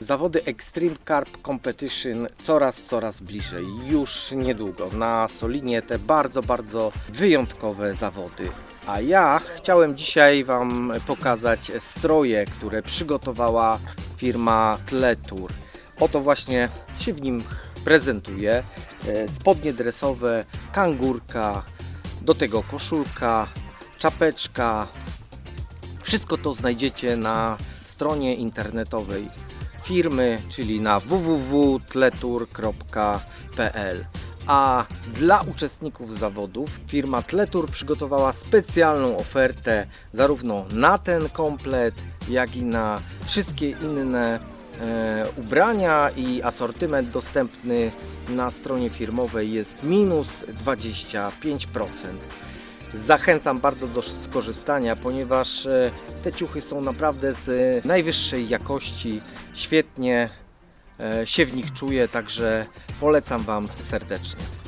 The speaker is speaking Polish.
Zawody Extreme Carp Competition coraz, coraz bliżej. Już niedługo na Solinie te bardzo, bardzo wyjątkowe zawody. A ja chciałem dzisiaj Wam pokazać stroje, które przygotowała firma Tletour. Oto właśnie się w nim prezentuje. E, Spodnie dresowe, kangurka, do tego koszulka, czapeczka. Wszystko to znajdziecie na stronie internetowej firmy, czyli na www.tletur.pl. A dla uczestników zawodów firma Tletur przygotowała specjalną ofertę zarówno na ten komplet, jak i na wszystkie inne e, ubrania i asortyment dostępny na stronie firmowej jest minus 25%. Zachęcam bardzo do skorzystania, ponieważ e, te ciuchy są naprawdę z e, najwyższej jakości, świetnie e, się w nich czuję, także polecam Wam serdecznie.